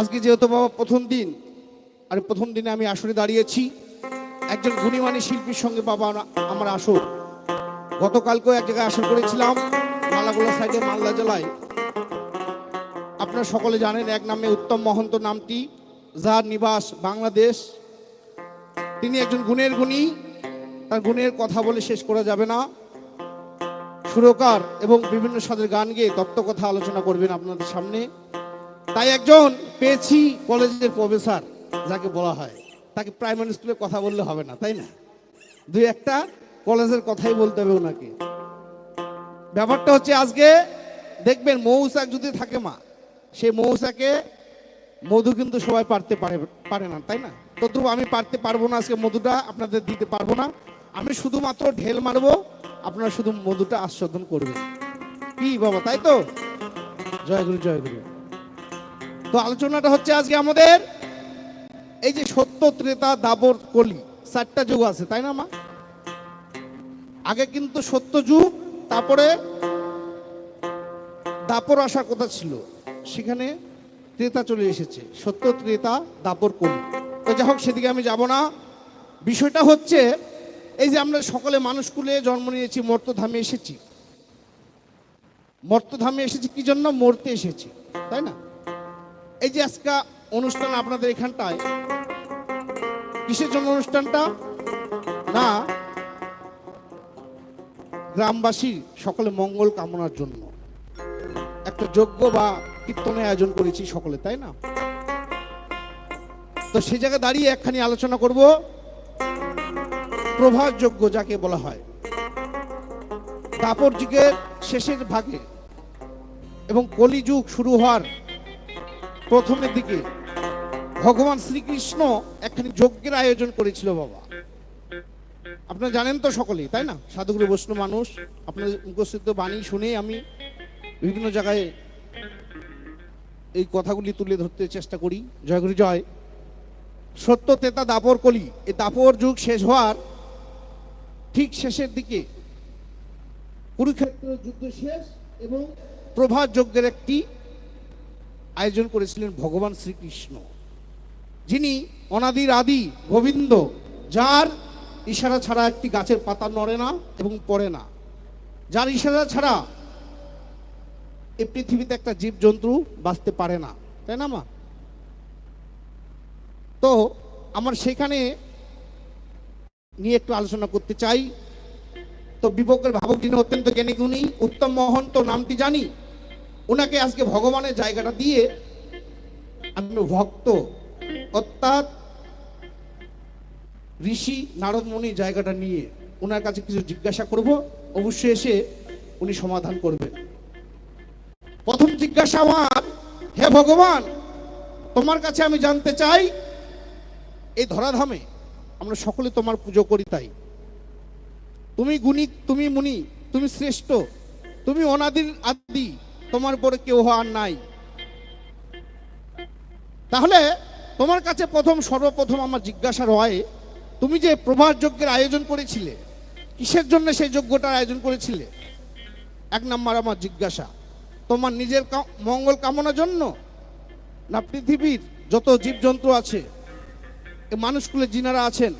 আজকে যেহেতু বাবা প্রথম দিন, আর প্রথম দিনে আমি আসরে দাঁড়িয়েছি, একজন গুণীমানী শিল্পীর সঙ্গে বাবা আমার আসর। গতকালকেও এক জায়গায় আসর করেছিলাম, মালাগোলা সাইডে মালদা জেলায়। আপনারা সকলে জানেন এক নামে উত্তম মহন্ত নামটি, যার নিবাস বাংলাদেশ। তিনি একজন গুণের গুণী, তার গুণের কথা বলে শেষ করা যাবে না। সুরকার এবং বিভিন্ন স্বাদের গান গেয়ে তত্ত্ব কথা আলোচনা করবেন আপনাদের সামনে। তাই একজন পেয়েছি কলেজের প্রফেসর, যাকে বলা হয়। তাকে প্রাইমারি স্কুলে কথা বললে হবে না, তাই না? দুই একটা কলেজের কথাই বলতে হবে ওনাকে। ব্যাপারটা হচ্ছে আজকে দেখবেন মৌসাক যদি থাকে মা, সে মৌসাকে মধু কিন্তু সবাই পারতে পারে পারে না, তাই না? তদ্রুপ আমি পারতে পারব না আজকে মধুটা, আপনাদের দিতে পারব না। আমি শুধুমাত্র ঢেল মারবো, আপনারা শুধু মধুটা আস্বাদন করবেন। কি বাবা, তাই তো? জয় গুরু জয় গুরু। তো আলোচনাটা হচ্ছে আজকে আমাদের এই যে সত্য ত্রেতা দাবর কলি, চারটা যুগ আছে, তাই না মা? আগে কিন্তু সত্য যুগ, তারপরে দাপর আসার কথা ছিল, সেখানে ত্রেতা চলে এসেছে, সত্য ত্রেতা দাপর কলি। তো যাই হোক, সেদিকে আমি যাব না। বিষয়টা হচ্ছে এই যে আমরা সকলে মানুষকুলে জন্ম নিয়েছি, মর্তধামে এসেছি। মর্তধামে এসেছি কি জন্য? মরতে এসেছি, তাই না? এই যে আজকে অনুষ্ঠান আপনাদের এখানটায়, কিসের জন্য অনুষ্ঠানটা? না, গ্রামবাসী সকলে মঙ্গল কামনার জন্য। একটা যজ্ঞ বা কীর্তনের আয়োজন করেছি সকলে, তাই না? তো সে জায়গায় দাঁড়িয়ে একখানি আলোচনা করব। প্রভাত যজ্ঞ যাকে বলা হয়। দাপর যুগের শেষের ভাগে এবং কলিযুগ শুরু হওয়ার প্রথমের দিকে ভগবান শ্রীকৃষ্ণ একখানি যজ্ঞের আয়োজন করেছিল বাবা। আপনারা জানেন তো সকলেই, তাই না? সাধুগুরু বৈষ্ণব মানুষ, আপনাদের মুখস্থিত বাণী শুনে আমি বিভিন্ন জায়গায় এই কথাগুলি তুলে ধরতে চেষ্টা করি। জয়গুরু জয়। সত্য তেতা দাপর কলি এই দাপর যুগ শেষ হওয়ার ঠিক শেষের দিকে কুরুক্ষেত্র যুদ্ধ শেষ এবং প্রভাত যজ্ঞের একটি আয়োজন করেছিলেন ভগবান শ্রীকৃষ্ণ, যিনি অনাদির আদি গোবিন্দ, যার ইশারা ছাড়া একটি গাছের পাতা নড়ে না এবং পড়ে না। যার ইশারা ছাড়া এই পৃথিবীতে একটা জীবজন্তু বাঁচতে পারে না। তাই না, মা? তো আমার সেখানে নিয়ে একটু আলোচনা করতে চাই। তো বিপক্ষের ভাবক যিনি অত্যন্ত জ্ঞানী গুণী উত্তম মহন্ত নামটি জানি। ওনাকে আজকে ভগবানের জায়গাটা দিয়ে আমি ভক্ত, অর্থাৎ ঋষি নারদ মুনি জায়গাটা নিয়ে ওনার কাছে কিছু জিজ্ঞাসা করব, অবশ্যই এসে উনি সমাধান করবেন। প্রথম জিজ্ঞাসা আমার, হে ভগবান, তোমার কাছে আমি জানতে চাই, এই ধরাধামে আমরা সকলে তোমার পুজো করি তাই। তুমি গুণী, তুমি মুনি, তুমি শ্রেষ্ঠ, তুমি অনাদির আদি তোমার পরে কেউ হওয়ার নাই। তাহলে তোমার কাছে প্রথম, সর্বপ্রথম আমার জিজ্ঞাসা রয়, তুমি যে প্রভাত যজ্ঞের আয়োজন করেছিলে, কিসের জন্য সেই যজ্ঞটার আয়োজন করেছিলে? এক নম্বর আমার জিজ্ঞাসা, তোমার নিজের মঙ্গল কামনার জন্য না পৃথিবীর যত জীবজন্তু আছে, এ মানুষকুলে যিনারা আছেন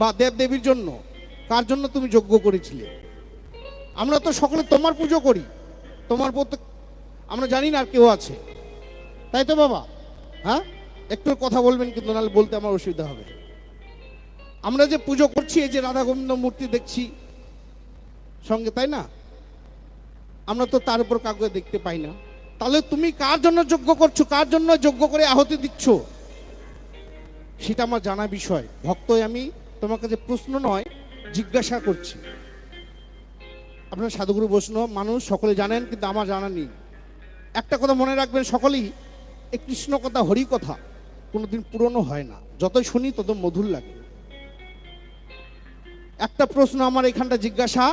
বা দেবদেবীর জন্য, কার জন্য তুমি যজ্ঞ করেছিলে? আমরা তো সকলে তোমার পুজো করি, তোমার আমরা জানি না আর কেউ আছে। তাই তো বাবা? হ্যাঁ? একটু কথা বলবেন কিন্তু নাহলে বলতে আমার অসুবিধা হবে। আমরা যে পুজো করছি, এই যে রাধা গোবিন্দ মূর্তি দেখছি সঙ্গে, তাই না? আমরা তো তার উপর কাউকে দেখতে পাই না। তাহলে তুমি কার জন্য যোগ্য করছ? কার জন্য যজ্ঞ করে আহতি দিচ্ছ? সেটা আমার জানা বিষয়। ভক্ত আমি তোমার কাছে প্রশ্ন নয়, জিজ্ঞাসা করছি। আপনার সাধুগুরু বৈষ্ণব মানুষ, সকলে জানেন, কিন্তু আমার জানা নেই। একটা কথা মনে রাখবেন, সকলেই এই কৃষ্ণ কথা হরি কথা কোনোদিন পুরনো হয় না। যতই শুনি তত মধুর লাগে। একটা প্রশ্ন আমার এখানটা জিজ্ঞাসা,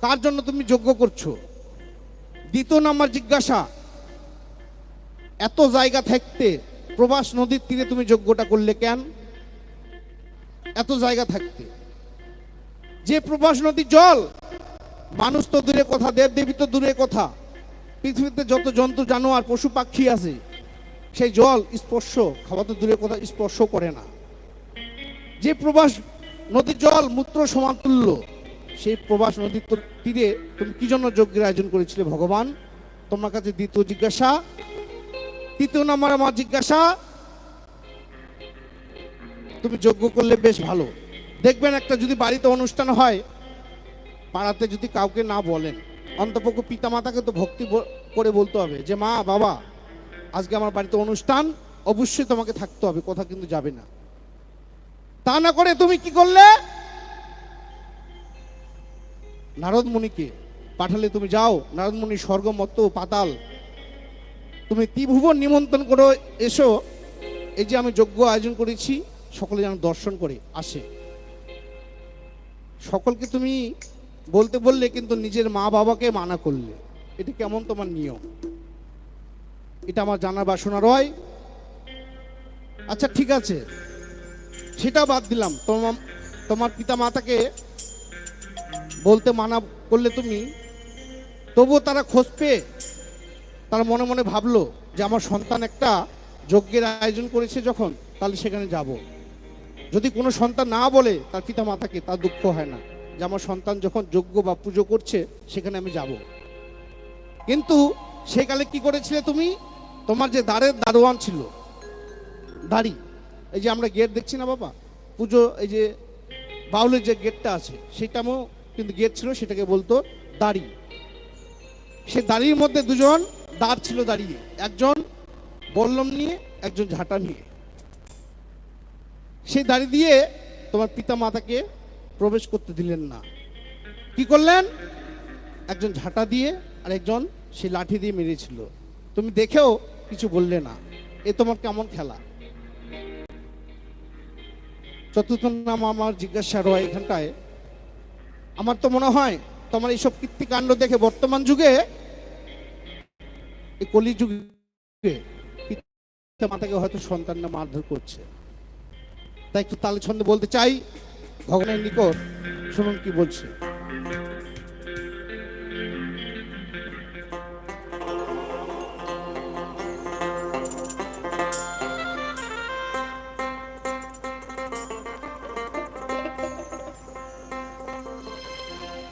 কার জন্য তুমি যজ্ঞ করছ? দ্বিতীয় নাম্বার জিজ্ঞাসা, এত জায়গা থাকতে প্রবাস নদীর তীরে তুমি যজ্ঞটা করলে কেন? এত জায়গা থাকতে। যে প্রবাস নদীর জল, মানুষ তো দূরে কথা দেব দেবী তো দূরে কথা। পৃথিবীতে যত জন্তু, জানোয়ার, পশু, পাখি আছে, সেই জল স্পর্শ খাওয়া তো দূরের কথা, স্পর্শ করে না। যে প্রবাস নদীর জল মূত্র সমাতুল্য, সেই প্রবাস নদীর তোর তীরে তুমি কি জন্য যজ্ঞের আয়োজন করেছিলে ভগবান? তোমার কাছে দ্বিতীয় জিজ্ঞাসা, তৃতীয় নম্বর আমার জিজ্ঞাসা, তুমি যজ্ঞ করলে বেশ ভালো। দেখবেন একটা যদি বাড়িতে অনুষ্ঠান হয়, পাড়াতে যদি কাউকে না বলেন অন্তপক্ষ পিতা মাতাকে তো ভক্তি করে বলতে হবে যে, মা, বাবা, আজকে আমার বাড়িতে অনুষ্ঠান, অবশ্যই তোমাকে থাকতে হবে, কথা কিন্তু যাবে না। তা না করে তুমি কি করলে? নারদ মুনিকে পাঠালে তুমি যাও, নারদ মুনি স্বর্গমত্ত পাতাল। তুমি ত্রিভুবন নিমন্ত্রণ করে এসো। এই যে আমি যজ্ঞ আয়োজন করেছি, সকলে যেন দর্শন করে আসে। সকলকে তুমি বলতে বললে কিন্তু নিজের মা বাবাকে মানা করলে। এটা কেমন তোমার নিয়ম? এটা আমার জানার বাসনা রয় আচ্ছা ঠিক আছে। সেটা বাদ দিলাম। তোমার তোমার পিতা মাতাকে বলতে মানা করলে তুমি, তবুও তারা খোঁজ পেয়ে তারা মনে মনে ভাবলো যে আমার সন্তান একটা যজ্ঞের আয়োজন করেছে যখন, তাহলে সেখানে যাব। যদি কোনো সন্তান না বলে তার পিতা মাতাকে তার দুঃখ হয় না। যে আমার সন্তান যখন যজ্ঞ বা পুজো করছে, সেখানে আমি যাব। কিন্তু সেকালে কি করেছিলে তুমি? তোমার যে দ্বারের দারোয়ান ছিল, দাড়ি, এই যে আমরা গেট দেখছি না বাবা? পুজো, এই যে বাউলের যে গেটটা আছে সেটাও কিন্তু গেট ছিল, সেটাকে বলতো দাড়ি। সে দাড়ির মধ্যে দুজন দাঁড় ছিল দাঁড়িয়ে। একজন বল্লম নিয়ে, একজন ঝাঁটা নিয়ে। সেই দাড়ি দিয়ে তোমার পিতা মাতাকে প্রবেশ করতে দিলেন না। কি করলেন? একজন ঝাঁটা দিয়ে আর একজন সেই লাঠি দিয়ে মেরেছিল। তুমি দেখেও কিছু বললে না। এ তোমার কেমন খেলা? চতুর্থ নাম আমার জিজ্ঞাসা রয় এখানটায়, আমার তো মনে হয় তোমার এইসব কীর্তিকাণ্ড দেখে বর্তমান যুগে, এই কলি যুগে পিতা মাতাকে হয়তো সন্তানরা মারধর করছে। তাই একটু তালে ছন্দে বলতে চাই ভগবানের নিকট শুনুন কি বলছে।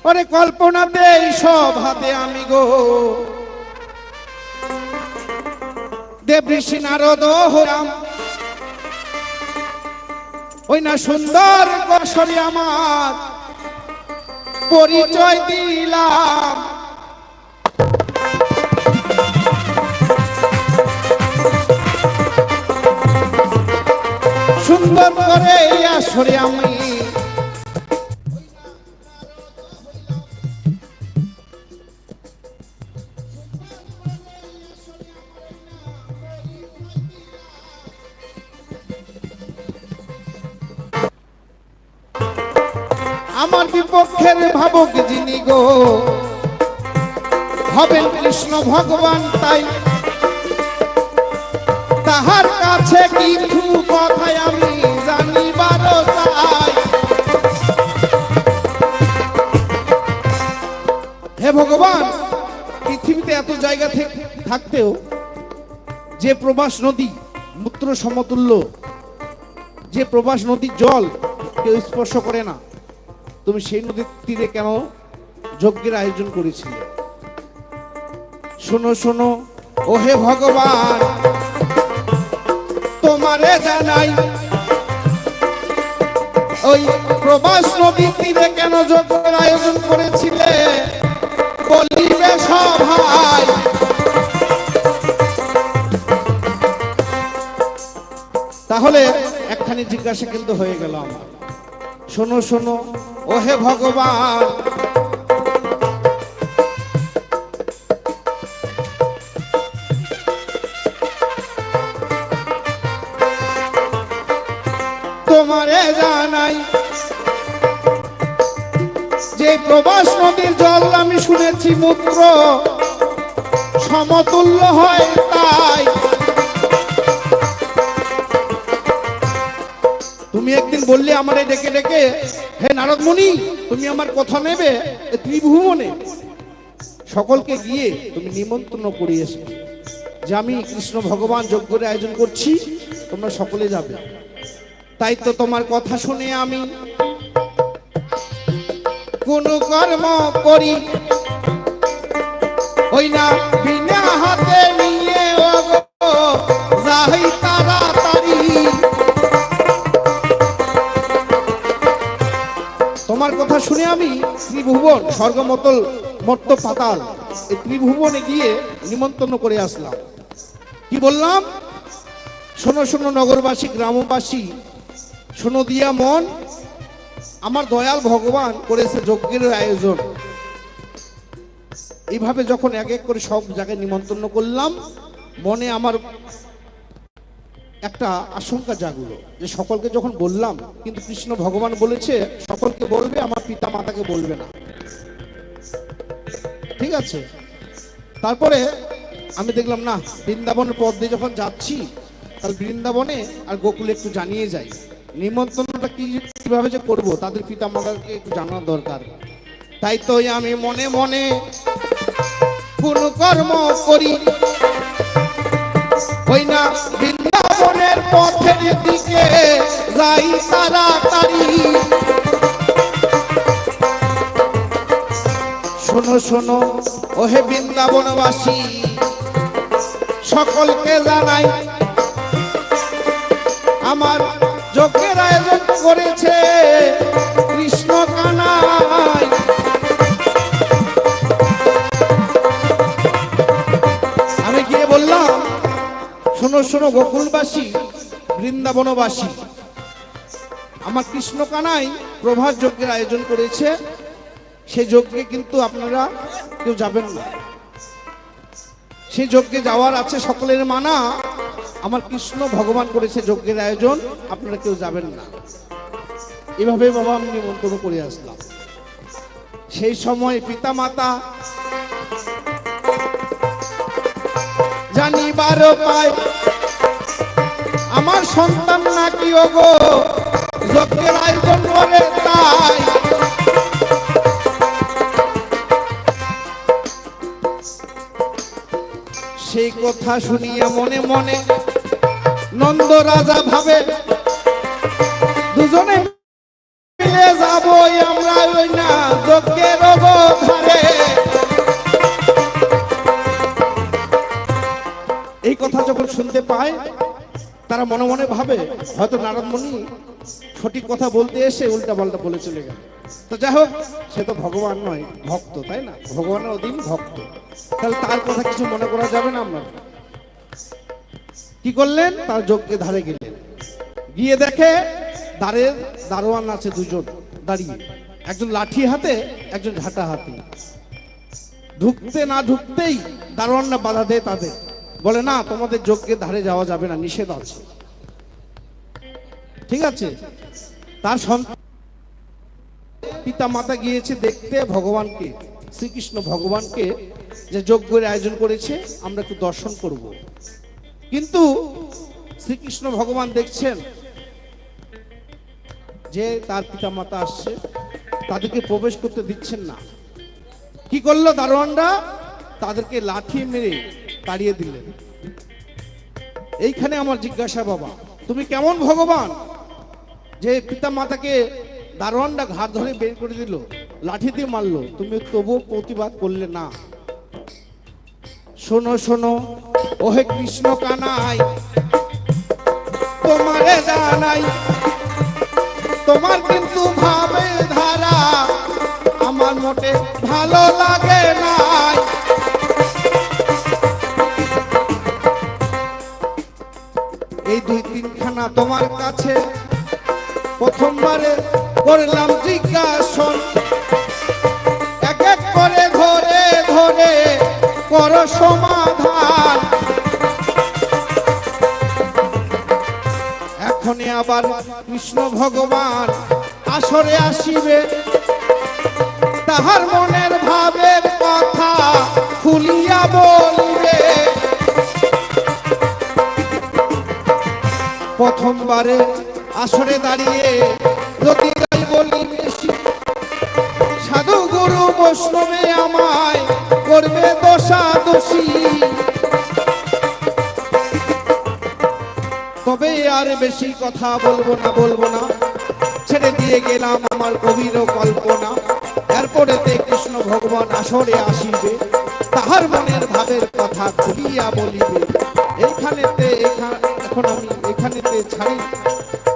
ওরে কল্পনাতে সব হাতে আমি গো। দেব ঋষি নারদ হরাম ওই না সুন্দর কসরি আমার পরিচয় দিলাম। সুন্দর করে আসরে আমি গো। হবেন কৃষ্ণ ভগবান তাই। তাহার কাছে কিছু কথাই আমি জানিবার চাই। হে ভগবান, পৃথিবীতে এত জায়গা থাকতেও যে প্রবাস নদী, মূত্র সমতুল্য, যে প্রবাস নদীর জল কেউ স্পর্শ করে না, তুমি সেই নদীর তীরে কেন যজ্ঞের আয়োজন করেছিলে। শোনো শোনো ও হে ভগবান, তোমারে জানাই, ওই প্রবাস তীরে কেন যজ্ঞের আয়োজন করেছিলে? বলিবে সভাই তাহলে একখানি জিজ্ঞাসা কিন্তু হয়ে গেল আমার। শোনো শোনো ও হে ভগবান যে প্রবাস নদীর জল আমি শুনেছি মূত্র। সমতুল্য হয় তাই। তুমি একদিন বললে আমারে ডেকে ডেকে, হে নারদ মুনি তুমি আমার কথা নেবে ত্রিভুবনে। সকলকে গিয়ে তুমি নিমন্ত্রণ করিয়েছো যে আমি কৃষ্ণ ভগবান যজ্ঞের আয়োজন করছি, তোমরা সকলে যাবে। তাই তো তোমার কথা শুনে আমি কোন কর্ম করি। ওই না বিনা হাতে নিয়ে যাই তাড়াতাড়ি। তোমার কথা শুনে আমি ত্রিভুবন স্বর্গমতল মর্ত পাতাল, এই ত্রিভুবনে গিয়ে নিমন্ত্রণ করে আসলাম। কি বললাম? শোনো শোনো নগরবাসী, গ্রামবাসী, শোনো দিয়া মন আমার দয়াল ভগবান করেছে যজ্ঞের আয়োজন। এইভাবে যখন এক এক করে সব জায়গায় নিমন্ত্রণ করলাম, মনে আমার একটা আশঙ্কা জাগলো যে সকলকে যখন বললাম, কিন্তু কৃষ্ণ ভগবান বলেছে, সকলকে বলবে, আমার পিতা মাতাকে বলবে না। ঠিক আছে? তারপরে আমি দেখলাম, না, বৃন্দাবনের পথ দিয়ে যখন যাচ্ছি, তাহলে বৃন্দাবনে আর গোকুলে একটু জানিয়ে যাই। নিমন্ত্রণটা কি, কীভাবে যে করব, তাদের পিতা মাতাকে একটু জানার দরকার। তাই তো আমি মনে মনে কোন কর্ম করি। ওই না বৃন্দাবনের পথের দিকে যাই তাড়াতাড়ি। শোনো শোনো, ওহে বৃন্দাবনবাসী, সকলকে জানাই, আমার যজ্ঞের আয়োজন করেছে কৃষ্ণ কানাই। আমি গিয়ে বললাম, শোনো শোনো, গোকুলবাসী, বৃন্দাবনবাসী, আমার কৃষ্ণ কানাই প্রভাত যজ্ঞের আয়োজন করেছে সেই যজ্ঞে কিন্তু আপনারা কেউ যাবেন না। সেই যজ্ঞে যাওয়ার আছে সকলের মানা আমার কৃষ্ণ ভগবান করেছে যজ্ঞের আয়োজন, আপনারা কেউ যাবেন না। এভাবে বাবা আমি নিমন্ত্রণ করে আসলাম। সেই সময় পিতা মাতা জানিবার পায় আমার সন্তান নাকি ওগো যজ্ঞের আয়োজন করে তাই। সেই কথা শুনিয়া মনে মনে নন্দ রাজা ভাবে, দুজনে মিলে যাব আমরা ওই না যজ্ঞের ধারে এই কথা যখন শুনতে পায়, তারা মনে মনে ভাবে, হয়তো নারদমণি সঠিক কথা বলতে এসে উল্টা পাল্টা বলে চলে গেল। তো যাই হোক, সে তো ভগবান নয়, ভক্ত, তাই না? ভগবানের অধীন ভক্ত। তাহলে তার কথা কিছু মনে করা যাবে না আমরা? কি করলেন? তার যজ্ঞের ধারে গেলেন। গিয়ে দেখে দ্বারের দারোয়ান আছে দুজন দাঁড়িয়ে। একজন লাঠি হাতে, একজন ঝাঁটা হাতে। ঢুকতে না ঢুকতেই দারোয়ানরা বাধা দেয় তাদের। বলে, না, তোমাদের যজ্ঞের ধারে যাওয়া যাবে না, নিষেধ আছে। ঠিক আছে? তার পিতা মাতা গিয়েছে দেখতে ভগবানকে, শ্রীকৃষ্ণ ভগবানকে, যে যজ্ঞের আয়োজন করেছে, আমরা একটু দর্শন করব। কিন্তু শ্রীকৃষ্ণ ভগবান দেখছেন যে তার পিতা মাতা আসছে, তাদেরকে প্রবেশ করতে দিচ্ছেন না। কি করল দারোয়ানরা? তাদেরকে লাঠি মেরে তাড়িয়ে দিলেন। এইখানে আমার জিজ্ঞাসা বাবা, তুমি কেমন ভগবান? যে পিতা মাতাকে দারোয়ানরা ঘাট ধরে বের করে দিল, লাঠি দিয়ে মারলো, তুমি তবুও প্রতিবাদ করলে না। শোনো শোনো, ওহে কৃষ্ণ কানাই, তোমারে জানাই, তোমার কিন্তু ভাবে ধারা, আমার মোটে ভালো লাগে নাই। এই দুই তিনখানা তোমার কাছে প্রথমবারে করলাম জিজ্ঞাসন। আবার কৃষ্ণ ভগবান, আসরে আসিবে। তাহার মনের ভাবের কথা খুলিয়া বলিবে। প্রথমবারে আসরে দাঁড়িয়ে যদি বলি সাধু গুরু বৈষ্ণবে আমায় আর বেশি কথা বলব না বলব না। ছেড়ে দিয়ে গেলাম আমার গভীর কল্পনা। এরপরেতে কৃষ্ণ ভগবান আসরে আসিবে। তাহার মনের ভাবের কথা খুলিয়া বলিবে এইখানেতে এখা- এখন আমি এখানেতে ছাড়ি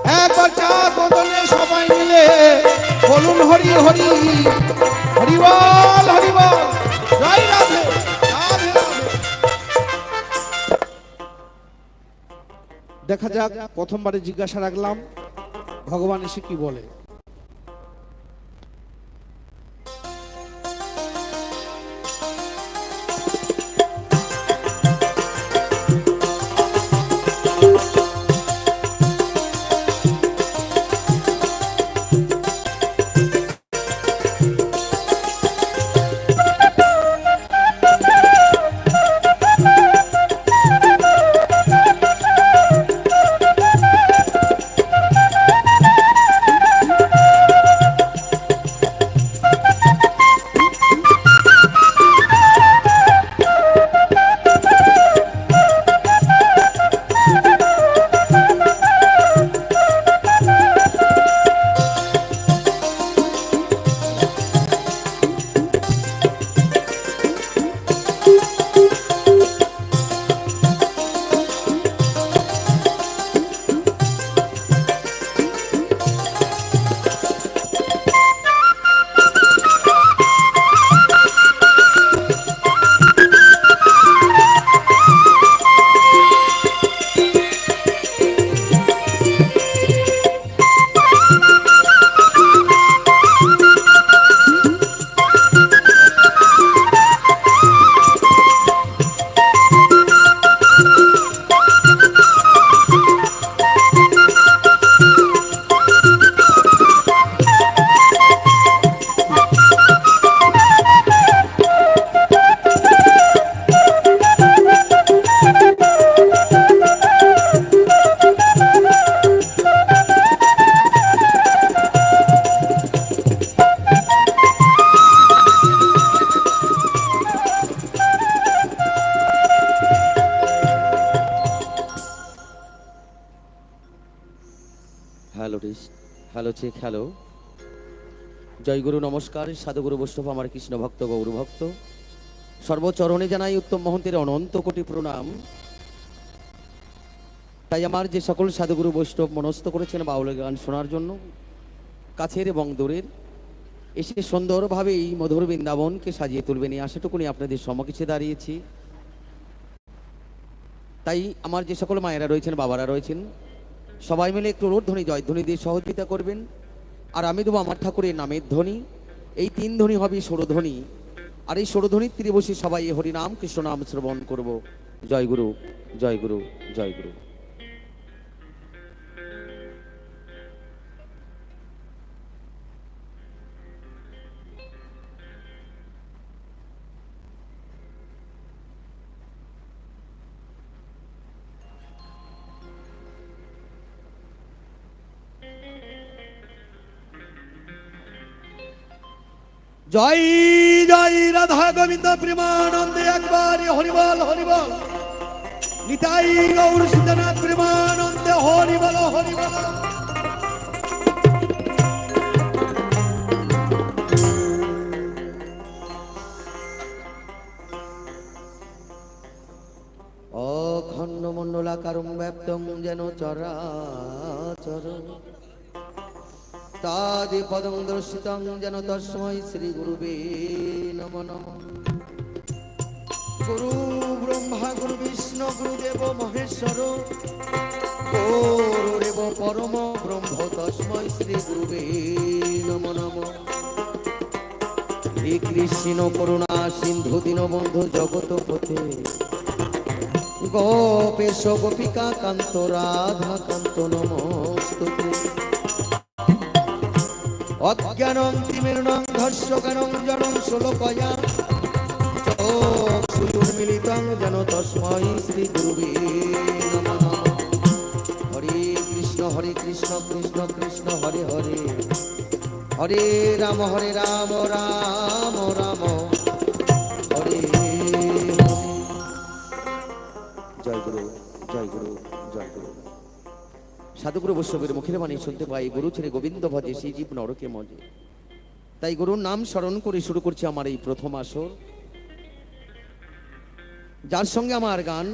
একবার চা বদলে সবাই মিলে বলুন হরি হরি রাধে। দেখা যাক প্রথমবারে জিজ্ঞাসা রাখলাম ভগবান এসে কি বলে? নমস্কার, সাধুগুরু বৈষ্ণব, আমার কৃষ্ণ ভক্ত, গৌর ভক্ত। সর্বচরণে জানাই উত্তম মহন্তের অনন্ত কোটি প্রণাম। তাই আমার যে সকল সাধুগুরু বৈষ্ণব মনস্থ করেছেন বাউলের গান শোনার জন্য, কাছের এবং দূরের, এসে সুন্দরভাবে এই মধুর বৃন্দাবনকে সাজিয়ে তুলবেন, এই আশাটুকুনি আপনাদের সমকিছে দাঁড়িয়েছি। তাই আমার যে সকল মায়েরা রয়েছেন, বাবারা রয়েছেন, সবাই মিলে একটু রোধধ্বনি, জয়ধ্বনি দিয়ে সহযোগিতা করবেন। আর আমি দেবো আমার ঠাকুরের নামের ধ্বনি। এই তিন ধ্বনি হবে ষড়ধ্বনি আর এই ষড়ধ্বনির তীরে বসে সবাই হরিনাম কৃষ্ণ নাম শ্রবণ করব। জয় গুরু জয় গুরু জয় গুরু। জয় জয়, রাধা গোবিন্দ প্রেমানন্দে একবার হরিবল হরিবল। নিতাই গৌর সীতানাথ প্রেমানন্দে হরিবল হরিবল। অখণ্ড মণ্ডলাকারম ব্যপ্তম যেন চরাচর। তাদি পদং দর্শিতং যেন তস্মৈ শ্রী গুরুবে নম নম। গুরু ব্রহ্মা, গুরু বিষ্ণু গুরুদেব মহেশ্বর গুরুদেব পরম, ব্রহ্ম তস্মৈ শ্রী গুরুবে নম নম। হে কৃষ্ণ, করুণা, সিন্ধু, দীনবন্ধু, জগত পথে। গোপেশ, গোপিকা, কান্ত, রাধা, কান্ত, নমস্তুতে। অজ্ঞানং তিমির্ণং ধর্ষকানং জনং শ্লোকয়া। চক্ষুর্মিলিতং যেন তস্মৈ শ্রী গুরুবে হরে কৃষ্ণ হরে কৃষ্ণ কৃষ্ণ কৃষ্ণ, হরে হরে। হরে রাম হরে রাম রাম রাম। সাধুগুরু বৈষ্ণবের মুখের বাণী শুনতে পাই। গুরু ছেড়ে গোবিন্দ ভজে সেই জীব নরকে মজে। তাই গুরুর নাম স্মরণ করে শুরু করছি আমার এই প্রথম আসর। যার সঙ্গে আমার গান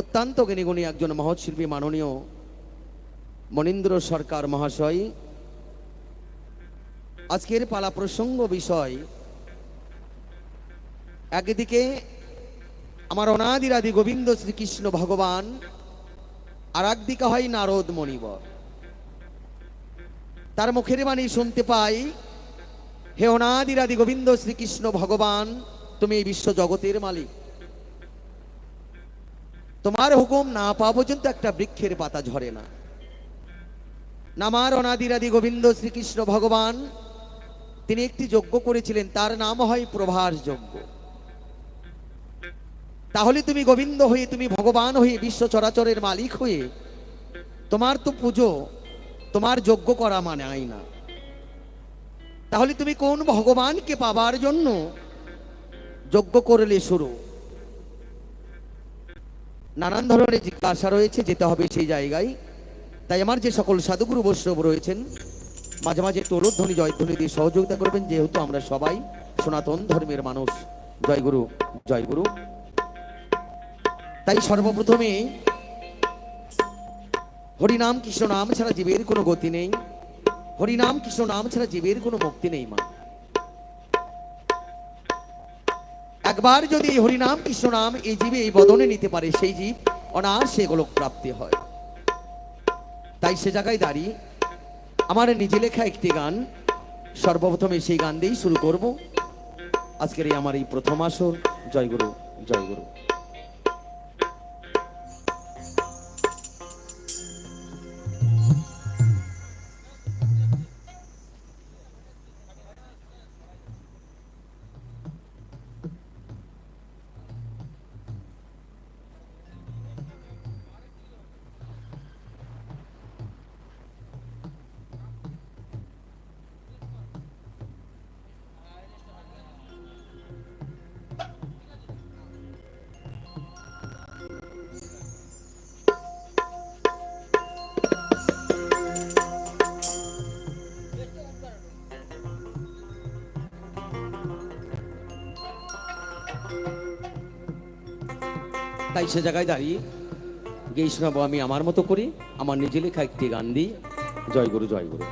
অত্যন্ত জ্ঞানীগুণী একজন মহৎ শিল্পী মাননীয় মনীন্দ্র সরকার মহাশয়। আজকের পালা প্রসঙ্গ বিষয়, একদিকে আমার অনাদিরাদি গোবিন্দ শ্রীকৃষ্ণ ভগবান আর একদিকে হয় নারদ মণিবর। তার মুখের বাণী শুনতে পাই, হে অনাদিরাদি গোবিন্দ শ্রীকৃষ্ণ ভগবান, তুমি এই বিশ্ব জগতের মালিক। তোমার হুকুম না পাওয়া পর্যন্ত একটা বৃক্ষের পাতা ঝরে না। নামার অনাদিরাদি গোবিন্দ শ্রীকৃষ্ণ ভগবান, তিনি একটি যজ্ঞ করেছিলেন, তার নাম হয় প্রভাস যজ্ঞ তাহলে তুমি গোবিন্দ হয়ে, তুমি ভগবান হয়ে, বিশ্ব চরাচরের মালিক হয়ে, তোমার তো পুজো, তোমার যজ্ঞ করা মানে আই না তাহলে তুমি কোন ভগবানকে পাবার জন্য যজ্ঞ করলে শুরু? নানান ধরনের জিজ্ঞাসা রয়েছে, যেতে হবে সেই জায়গায়। তাই আমার যে সকল সাধুগুরু বৈষ্ণব রয়েছেন, মাঝে মাঝে একটু ধ্বনি জয়ধ্বনি দিয়ে সহযোগিতা করবেন, যেহেতু আমরা সবাই সনাতন ধর্মের মানুষ। জয়গুরু জয়গুরু তাই সর্বপ্রথমে হরিনাম কৃষ্ণ নাম ছাড়া জীবের কোনো গতি নেই। হরিনাম কৃষ্ণ নাম ছাড়া জীবের কোনো মুক্তি নেই, মা। একবার যদি হরিনাম কৃষ্ণ নাম এই জীবে এই বদনে নিতে পারে, সেই জীব অনার সে গোলক প্রাপ্তি হয়। তাই সে জায়গায় দাঁড়িয়ে আমার নিজে লেখা একটি গান, সর্বপ্রথমে সেই গান দিয়েই শুরু করব। আজকের এই আমার এই প্রথম আসর। জয়গুরু জয়গুরু তাই সে জায়গায় দাঁড়িয়ে গেয়ে শোনাবো, আমি আমার মতো করি। আমার নিজে লেখা একটি গান দিই জয়গুরু জয়গুরু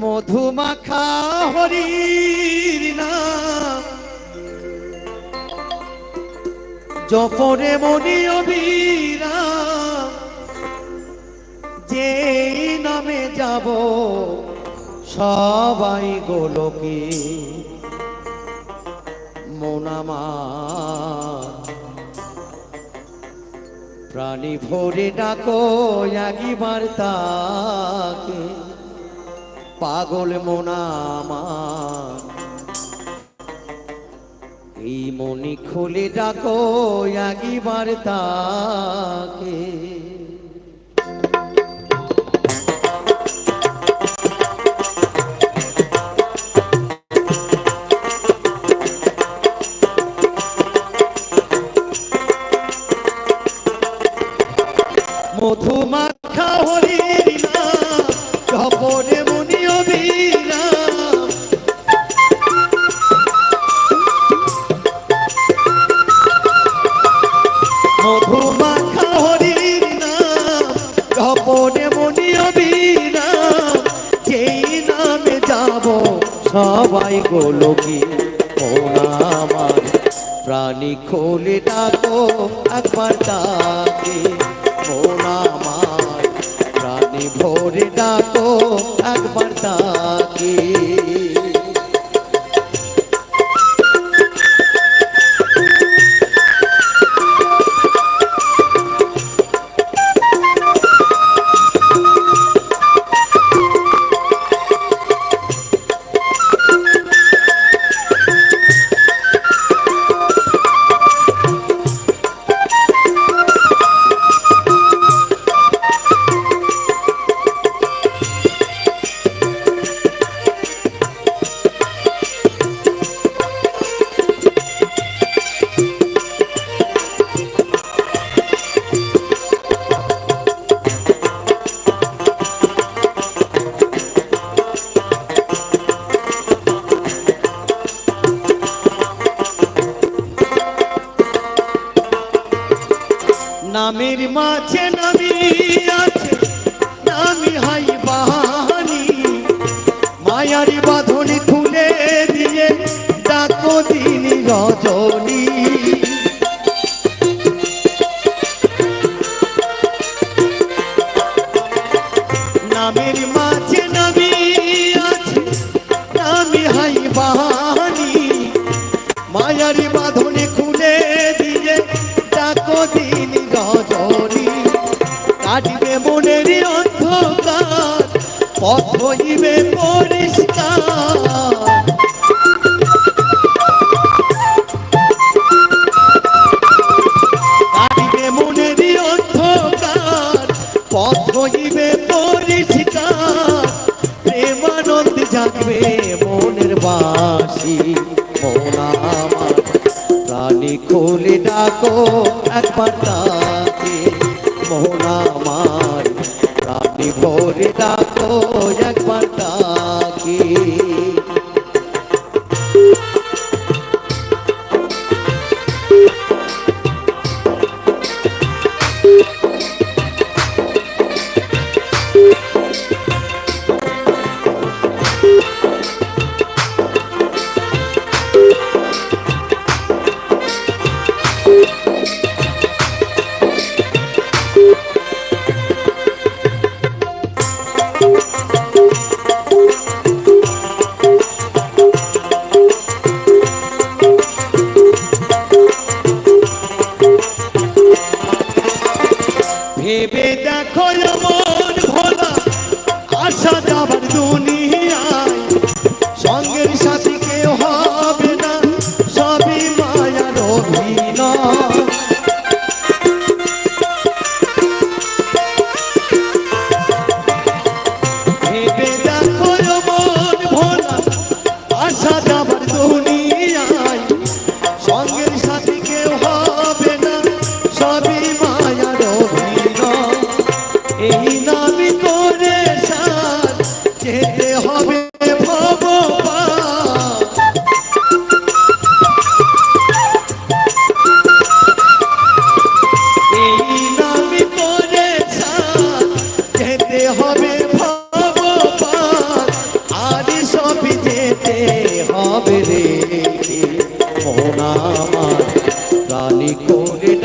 মধুমাখা হরির নাম মনি অবিরাম যে নামে যাব সবাই গোলকে। মোনামার প্রাণী ভরে ডাকো একবার তাকে। পাগল মোনামার এই মনি খুলে ডাকো একবার তাকে। মধুমাখা নাম জপরে মুনি অবিরাম মধুমাখা নাম জপরে মুনি অবিরাম যেই নামে যাব, সবাই গোলকি আমার প্রাণী খোলে ডাকো, একবার ডাকে। নামের মাঝে নামি আছে নামি হাই বাহানি। মায়ার বাঁধনি খুলে দিয়ে ডাকো দিনী রজনী। জানবে মনের বাসি। মন আমার প্রাণী খুলে ডাকো, একবার ডাকে। মোহন আমার প্রাণী ভরে ডাকো ভেবে দেখো কোলে